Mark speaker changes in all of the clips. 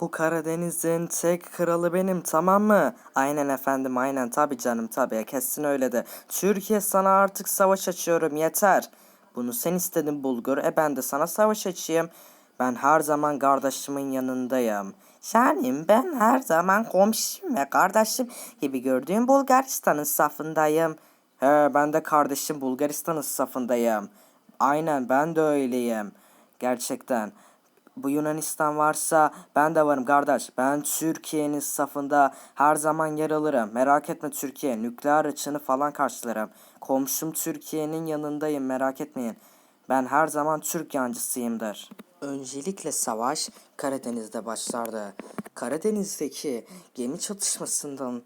Speaker 1: Bu Karadeniz'in tek kralı benim tamam mı? Aynen efendim aynen tabi canım tabi kesin öyle de. Türkiye sana artık savaş açıyorum yeter. Bunu sen istedin Bulgur e ben de sana savaş açayım. Ben her zaman kardeşimin yanındayım. Yani ben her zaman komşum ve kardeşim gibi gördüğüm Bulgaristan'ın safındayım. He ben de kardeşim Bulgaristan'ın safındayım. Aynen ben de öyleyim. Gerçekten. Bu Yunanistan varsa ben de varım kardeş. Ben Türkiye'nin safında her zaman yer alırım. Merak etme Türkiye. Nükleer açığını falan karşılarım. Komşum Türkiye'nin yanındayım merak etmeyin. Ben her zaman Türk yancısıyımdır. Öncelikle savaş Karadeniz'de başlardı. Karadeniz'deki gemi çatışmasından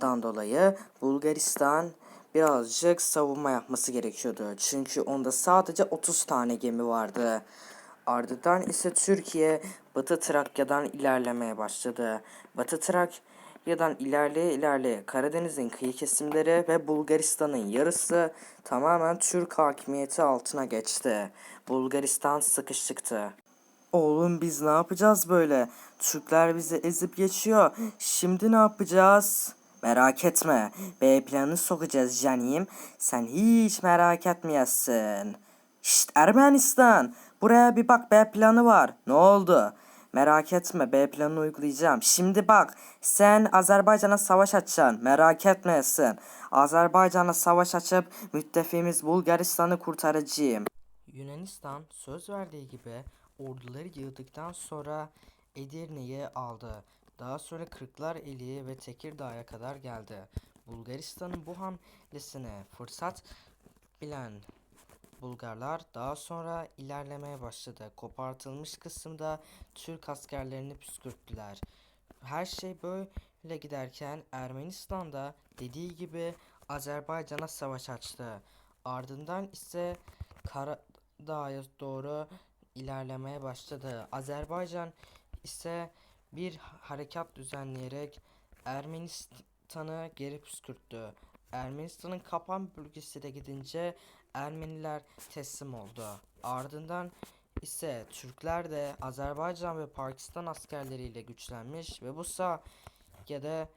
Speaker 1: dan dolayı Bulgaristan birazcık savunma yapması gerekiyordu. Çünkü onda sadece 30 tane gemi vardı. Ardından ise Türkiye Batı Trakya'dan ilerlemeye başladı. Batı Trakya'dan ilerleye ilerleye Karadeniz'in kıyı kesimleri ve Bulgaristan'ın yarısı tamamen Türk hakimiyeti altına geçti. Bulgaristan sıkışıktı. Oğlum biz ne yapacağız böyle? Türkler bizi ezip geçiyor. Şimdi ne yapacağız? Merak etme. B planını sokacağız canim. Sen hiç merak etmeyesin. Şşt Ermenistan. Buraya bir bak B planı var. Ne oldu? Merak etme B planını uygulayacağım. Şimdi bak sen Azerbaycan'a savaş açacaksın. Merak etmeyesin. Azerbaycan'a savaş açıp müttefiğimiz Bulgaristan'ı kurtaracağım. Yunanistan söz verdiği gibi orduları yığdıktan sonra Edirne'yi aldı. Daha sonra Kırklareli ve Tekirdağ'a kadar geldi. Bulgaristan'ın bu hamlesine fırsat bilen Bulgarlar daha sonra ilerlemeye başladı. Kopartılmış kısımda Türk askerlerini püskürttüler. Her şey böyle giderken Ermenistan'da dediği gibi Azerbaycan'a savaş açtı. Ardından ise Karadağ'a doğru ilerlemeye başladı. Azerbaycan ise bir harekat düzenleyerek Ermenistan'ı geri püskürttü. Ermenistan'ın Kapan bölgesi de gidince Ermeniler teslim oldu. Ardından ise Türkler de Azerbaycan ve Pakistan askerleriyle güçlenmiş ve bu sayede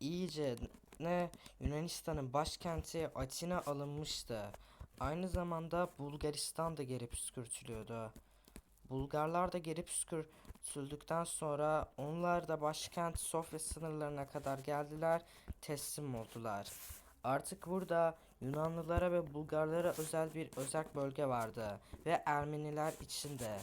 Speaker 1: iyice ne Yunanistan'ın başkenti Atina alınmıştı. Aynı zamanda Bulgaristan da geri püskürtülüyordu. Bulgarlar da geri püskürtüldükten sonra onlar da başkent Sofya sınırlarına kadar geldiler, teslim oldular. Artık burada Yunanlılara ve Bulgarlara özel bir özel bölge vardı ve Ermeniler içinde.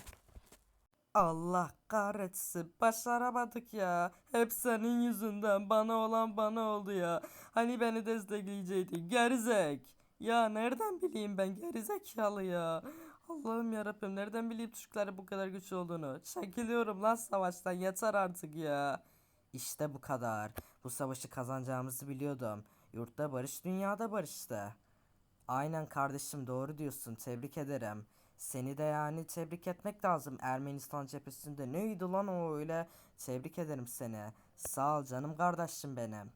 Speaker 1: Allah kahretsin başaramadık ya. Hep senin yüzünden bana olan bana oldu ya. Hani beni destekleyecektin gerizek. Ya nereden bileyim ben gerizekalı ya. Allah'ım yarabbim nereden bileyim Türklerin bu kadar güçlü olduğunu. Çekiliyorum lan savaştan yeter artık ya. İşte bu kadar. Bu savaşı kazanacağımızı biliyordum. Yurtta barış dünyada barıştı. Aynen kardeşim doğru diyorsun tebrik ederim. Seni de yani tebrik etmek lazım Ermenistan cephesinde. Neydi lan o öyle? Tebrik ederim seni. Sağ ol canım kardeşim benim.